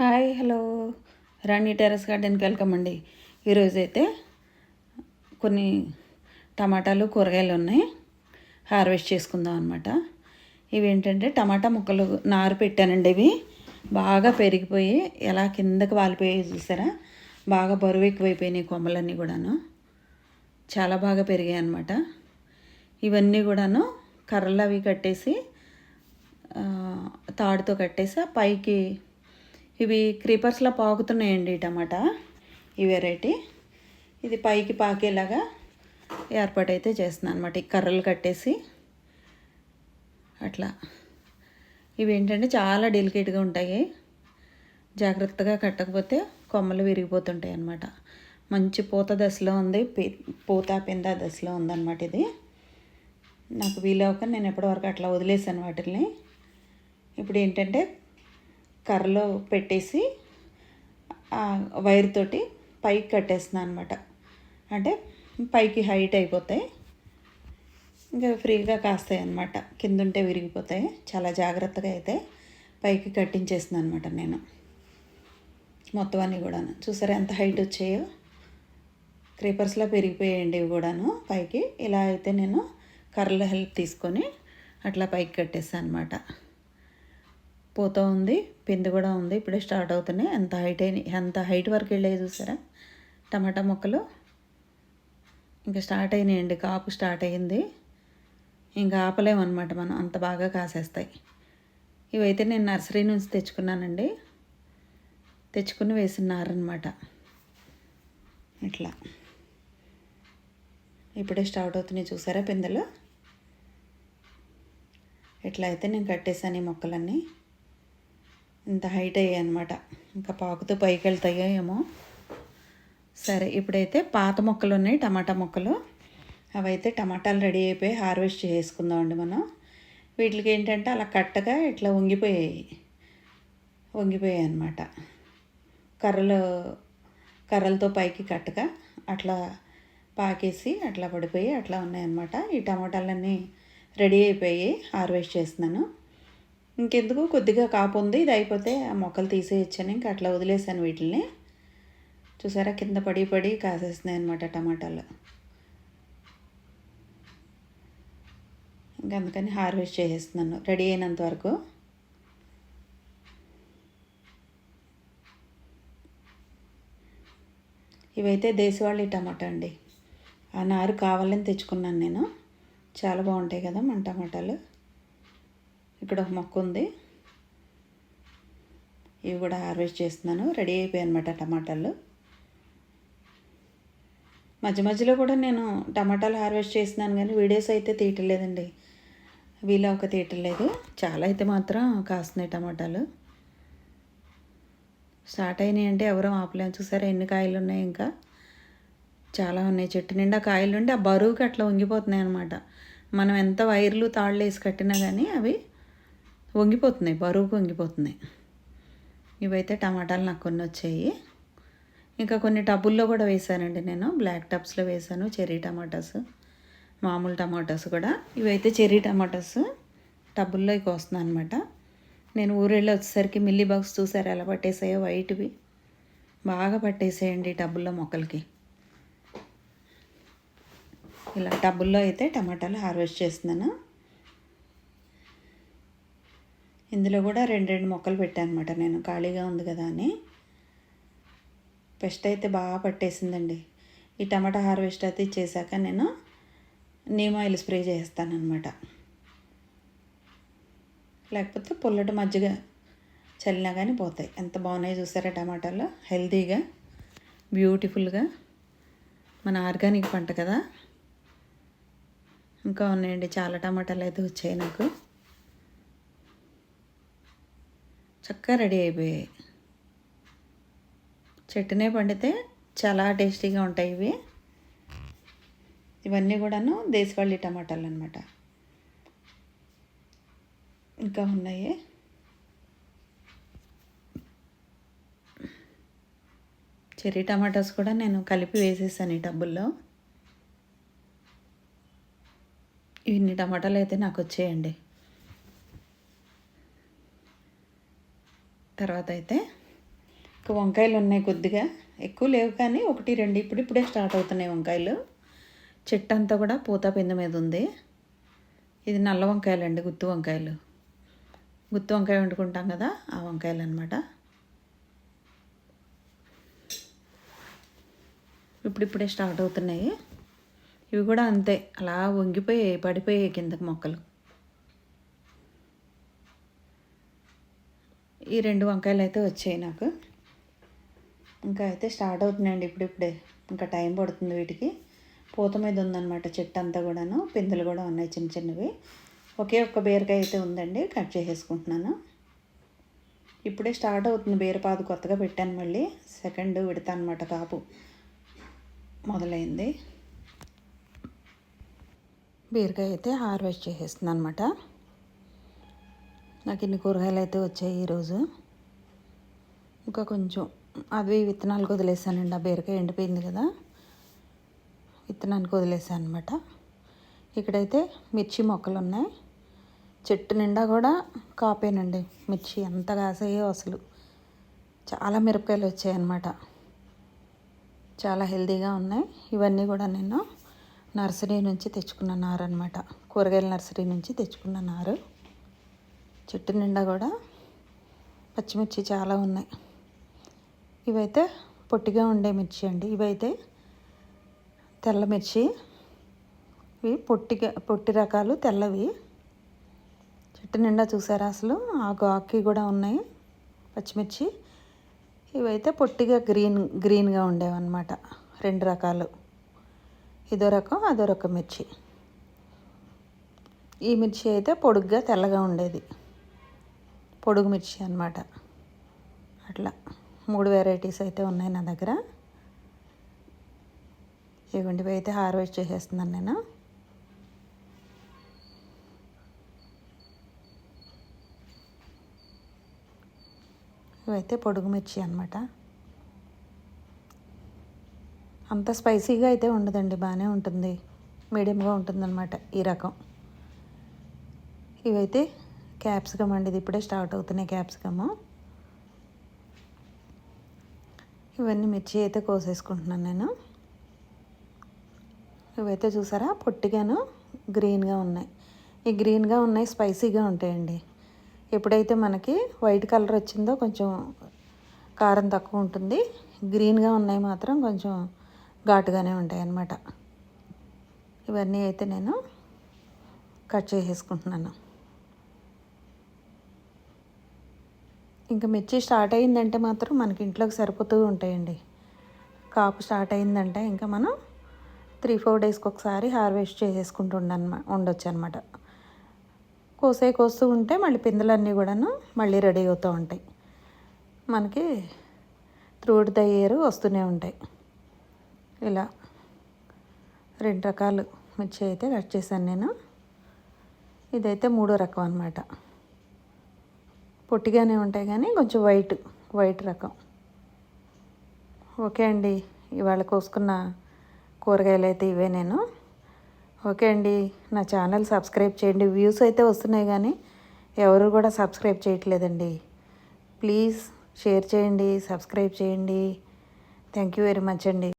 Hi hello. రాణి terrace గార్డెన్కి welcome అండి. ఈరోజు అయితే కొన్ని టమాటాలు కూరగాయలు ఉన్నాయి. హార్వెస్ట్ చేసుకుందాం అనమాట ఇవి ఏంటంటే టమాటా ముక్కలు నారు పెట్టానండి ఇవి. బాగా పెరిగిపోయి ఎలా కిందకి వాలిపోయి చూసారా? బాగా బరువు ఎక్కువైపోయినాయి కొమ్మలన్నీ కూడాను. చాలా బాగా పెరిగాయి అనమాట ఇవన్నీ కూడాను కర్రలు అవి కట్టేసి తాడుతో కట్టేసి ఆ పైకి ఇవి క్రీపర్స్లో పాకుతున్నాయండి ఈ టమాటా. ఈ వెరైటీ. ఇది పైకి పాకేలాగా ఏర్పాటైతే చేస్తున్నాను అనమాట ఈ కర్రలు కట్టేసి అట్లా. ఇవి ఏంటంటే చాలా డెలికేట్గా ఉంటాయి. జాగ్రత్తగా కట్టకపోతే కొమ్మలు విరిగిపోతుంటాయి అన్నమాట. మంచి పూత దశలో ఉంది. పూత పింద దశలో ఉందన్నమాట ఇది. నాకు వీలవక నేను ఎప్పటివరకు అట్లా వదిలేసాను వాటిని ఇప్పుడు ఏంటంటే కర్రలో పెట్టేసి వైర్తోటి వైర్ తోటి పైకి కట్టేస్తున్నాను అనమాట అంటే పైకి హైట్ అయిపోతాయి. ఇంకా ఫ్రీగా కాస్తాయి అనమాట కింద ఉంటే విరిగిపోతాయి. చాలా జాగ్రత్తగా అయితే పైకి కట్టించేస్తున్నాను అనమాట నేను. మొత్తం అన్నీ కూడాను. చూసారా ఎంత హైట్ వచ్చాయో? క్రీపర్స్లో పెరిగిపోయాయండి ఇవి కూడాను పైకి. ఇలా అయితే నేను కర్రల హెల్ప్ తీసుకొని అట్లా పైకి కట్టేస్తాను అనమాట పోతూ ఉంది పిండి కూడా ఉంది ఇప్పుడే స్టార్ట్ అవుతున్నాయి. ఎంత హైట్ అయినాయి ఎంత హైట్ వరకు వెళ్ళాయి చూసారా? టమాటా మొక్కలు ఇంకా స్టార్ట్ అయినాయండి కాపు స్టార్ట్ అయ్యింది ఇంకా ఆపలేమన్నమాట మనం అంత బాగా కాసేస్తాయి. ఇవైతే నేను నర్సరీ నుంచి తెచ్చుకున్నానండి. తెచ్చుకుని వేసినారనమాట ఇట్లా. ఇప్పుడే స్టార్ట్ అవుతున్నాయి చూసారా పిందెలు? ఇట్లా అయితే నేను కట్టేసాను ఈ మొక్కలన్నీ. ఇంత హైట్ అయ్యాయి అనమాట ఇంకా పాకుతూ పైకి వెళ్తాయో ఏమో. సరే ఇప్పుడైతే పాత మొక్కలు ఉన్నాయి టమాటా మొక్కలు. అవైతే టమాటాలు రెడీ అయిపోయి హార్వెస్ట్ చేసుకుందామండి మనం. వీటికి ఏంటంటే అలా కట్టగా ఇట్లా వంగిపోయాయి. వంగిపోయాయి అనమాట కర్రలు కర్రలతో పైకి కట్టగా అట్లా పాకేసి అట్లా పడిపోయి అట్లా ఉన్నాయన్నమాట ఈ టమాటాలన్నీ రెడీ అయిపోయి హార్వెస్ట్ చేస్తున్నాను. ఇంకెందుకు? కొద్దిగా కాపు ఉంది. ఇది అయిపోతే ఆ మొక్కలు తీసేయచ్చాను ఇంకా అట్లా వదిలేసాను వీటిని చూసారా? కింద పడి పడి కాసేస్తున్నాయి అనమాట టమాటాలు. ఇంకా అందుకని హార్వెస్ట్ చేసేస్తున్నాను. రెడీ అయినంత వరకు. ఇవైతే దేశవాళీ టమాటా అండి. ఆ నారు కావాలని తెచ్చుకున్నాను నేను. చాలా బాగుంటాయి కదా మన టమాటాలు. ఇక్కడ ఒక మొక్క ఉంది. ఇవి కూడా హార్వెస్ట్ చేస్తున్నాను. రెడీ అయిపోయాయి అనమాట టమాటాలు. మధ్య మధ్యలో కూడా నేను టమాటాలు హార్వెస్ట్ చేస్తున్నాను కానీ వీడియోస్ అయితే తీయటలేదండి. వీలో ఒక తీయటలేదు. చాలా అయితే మాత్రం కాస్తున్నాయి టమాటాలు. స్టార్ట్ అయినాయి అంటే ఎవరో ఆపలేము చూసారా ఎన్ని కాయలు ఉన్నాయి ఇంకా? చాలా ఉన్నాయి. చెట్టు నిండా కాయలు ఉండి ఆ బరువుకి అట్లా ఉంగిపోతున్నాయి అనమాట మనం ఎంత వైర్లు తాళ్ళు వేసి కట్టినా కానీ అవి వంగిపోతున్నాయి బరువుకు వంగిపోతున్నాయి. ఇవైతే టమాటాలు నాకు కొన్ని వచ్చాయి. ఇంకా కొన్ని టబుల్లో కూడా వేసానండి నేను. బ్లాక్ టబ్స్లో వేసాను చెర్రీ టమాటాస్ మామూలు టమాటాస్ కూడా. ఇవైతే చెర్రీ టమాటాస్ టబుల్లో వస్తున్నాను అనమాట నేను ఊరెళ్ళి వచ్చేసరికి మిల్లీ బాక్స్ చూసారు ఎలా పట్టేసాయో వైట్వి. బాగా పట్టేసేయండి టబ్బుల్లో మొక్కలకి. ఇలా టబుల్లో అయితే టమాటాలు హార్వెస్ట్ చేస్తున్నాను. ఇందులో కూడా రెండు రెండు మొక్కలు పెట్టాను అనమాట నేను. ఖాళీగా ఉంది కదా అని. పెస్ట్ అయితే బాగా పట్టేసిందండి. ఈ టమాటా హార్వెస్ట్ అయితే చేశాక నేను నీమ్ ఆయిల్ స్ప్రే చేస్తానన్నమాట. లేకపోతే పుల్లటి మజ్జిగ చల్లినా కానీ పోతాయి. ఎంత బాగున్నాయి చూసారా టమాటాలు? హెల్తీగా బ్యూటిఫుల్గా మన ఆర్గానిక్ పంట కదా. ఇంకా ఉన్నాయండి. చాలా టమాటాలు అయితే వచ్చాయి నాకు. చక్కగా రెడీ అయిపోయాయి. చెట్టునే పండితే చాలా టేస్టీగా ఉంటాయి ఇవి. ఇవన్నీ కూడాను దేశవాళీ టమాటాలు అనమాట ఇంకా ఉన్నాయి. చెర్రీ టమాటాస్ కూడా నేను కలిపి వేసేసాను ఈ టబ్బుల్లో. ఇన్ని టమాటాలు అయితే నాకు వచ్చేయండి. తర్వాత అయితే ఇంకా వంకాయలు ఉన్నాయి కొద్దిగా. ఎక్కువ లేవు కానీ ఒకటి రెండు ఇప్పుడు ఇప్పుడే స్టార్ట్ అవుతున్నాయి వంకాయలు. చెట్టు అంతా కూడా పూత పింద మీద ఉంది. ఇది నల్ల వంకాయలు అండి గుత్తి వంకాయలు. గుత్తి వంకాయ వండుకుంటాం కదా ఆ వంకాయలు అనమాట ఇప్పుడిప్పుడే స్టార్ట్ అవుతున్నాయి. ఇవి కూడా అంతే అలా వంగిపోయి పడిపోయాయి కిందకి మొక్కలు. ఈ రెండు వంకాయలు అయితే వచ్చాయి నాకు. ఇంకా అయితే స్టార్ట్ అవుతున్నాయండి ఇప్పుడిప్పుడే. ఇంకా టైం పడుతుంది వీటికి. పూత మీద ఉందన్నమాట చెట్టు అంతా కూడాను. పిందెలు కూడా ఉన్నాయి చిన్న చిన్నవి. ఒకే ఒక్క బీరకాయ అయితే ఉందండి. కట్ చేసేసుకుంటున్నాను. ఇప్పుడే స్టార్ట్ అవుతుంది బీరపాదు కొత్తగా పెట్టాను మళ్ళీ. సెకండ్ విడతా అనమాట కాపు. మొదలైంది. బీరకాయ అయితే హార్వెస్ట్ చేసేస్తుంది అనమాట నాకు ఇన్ని కూరగాయలు అయితే వచ్చాయి ఈరోజు? ఇంకా కొంచెం అవి విత్తనాలకు వదిలేసానండి. ఆ బీరకాయ ఎండిపోయింది కదా. విత్తనానికి వదిలేసాను అనమాట ఇక్కడైతే మిర్చి మొక్కలు ఉన్నాయి. చెట్టు నిండా కూడా కాపేనండి. మిర్చి ఎంత కాసాయో అసలు. చాలా మిరపకాయలు వచ్చాయన్నమాట చాలా హెల్తీగా ఉన్నాయి. ఇవన్నీ కూడా నేను నర్సరీ నుంచి తెచ్చుకున్న నారు అనమాట కూరగాయల నర్సరీ నుంచి తెచ్చుకున్న నారు. చెట్టు నిండా కూడా పచ్చిమిర్చి చాలా ఉన్నాయి. ఇవైతే పొట్టిగా ఉండే మిర్చి అండి. ఇవైతే తెల్ల మిర్చి. ఇవి పొట్టిగా పొట్టి రకాలు తెల్లవి. చెట్టు నిండా చూసారా అసలు? ఆ ఆకి కూడా ఉన్నాయి పచ్చిమిర్చి. ఇవైతే పొట్టిగా గ్రీన్ గ్రీన్గా ఉండేవన్నమాట. రెండు రకాలు. ఇదో రకం అదో రకం మిర్చి. ఈ మిర్చి అయితే పొడుగ్గా తెల్లగా ఉండేది. పొడుగు మిర్చి అనమాట అట్లా మూడు వెరైటీస్ అయితే ఉన్నాయి నా దగ్గర. ఇవ్వండి ఇవి అయితే హార్వెస్ట్ చేసేస్తున్నాను నేను. ఇవైతే పొడుగు మిర్చి అనమాట అంత స్పైసీగా అయితే ఉండదండి బాగానే ఉంటుంది. మీడియంగా ఉంటుందన్నమాట ఈ రకం. ఇవైతే క్యాప్సికమ్ అండి ఇది ఇప్పుడే స్టార్ట్ అవుతున్నాయి క్యాప్సికము. ఇవన్నీ మిర్చి అయితే కోసేసుకుంటున్నాను నేను. ఇవైతే చూసారా? పొట్టిగాను గ్రీన్గా ఉన్నాయి. ఈ గ్రీన్గా ఉన్నాయి స్పైసీగా ఉంటాయండి. ఎప్పుడైతే మనకి వైట్ కలర్ వచ్చిందో కొంచెం కారం తక్కువ ఉంటుంది. గ్రీన్గా ఉన్నాయి మాత్రం కొంచెం ఘాటుగానే ఉంటాయి అన్నమాట ఇవన్నీ అయితే నేను కట్ చేసేసుకుంటున్నాను. ఇంకా మిర్చి స్టార్ట్ అయిందంటే మాత్రం మనకి ఇంట్లోకి సరిపోతూ ఉంటాయండి. కాపు స్టార్ట్ అయిందంటే ఇంకా మనం త్రీ ఫోర్ డేస్కి ఒకసారి హార్వెస్ట్ చేసేసుకుంటూ ఉండనమా ఉండొచ్చు అనమాట కోసే కోస్తూ ఉంటే మళ్ళీ పిందెలన్నీ కూడాను మళ్ళీ రెడీ అవుతూ ఉంటాయి. మనకి త్రూట్ ద ఇయర్ వస్తూనే ఉంటాయి. ఇలా రెండు రకాలు మిర్చి అయితే కట్ చేశాను నేను. ఇదైతే మూడో రకం అనమాట పొట్టిగానే ఉంటాయి కానీ కొంచెం వైట్ వైట్ రకం. ఓకే అండి ఇవాళ కోసుకున్న కూరగాయలు అయితే ఇవే నేను. ఓకే అండి నా ఛానల్ సబ్స్క్రైబ్ చేయండి. వ్యూస్ అయితే వస్తున్నాయి కానీ ఎవరు కూడా సబ్స్క్రైబ్ చేయట్లేదండి. ప్లీజ్ షేర్ చేయండి సబ్స్క్రైబ్ చేయండి. థ్యాంక్ యూ వెరీ మచ్ అండి.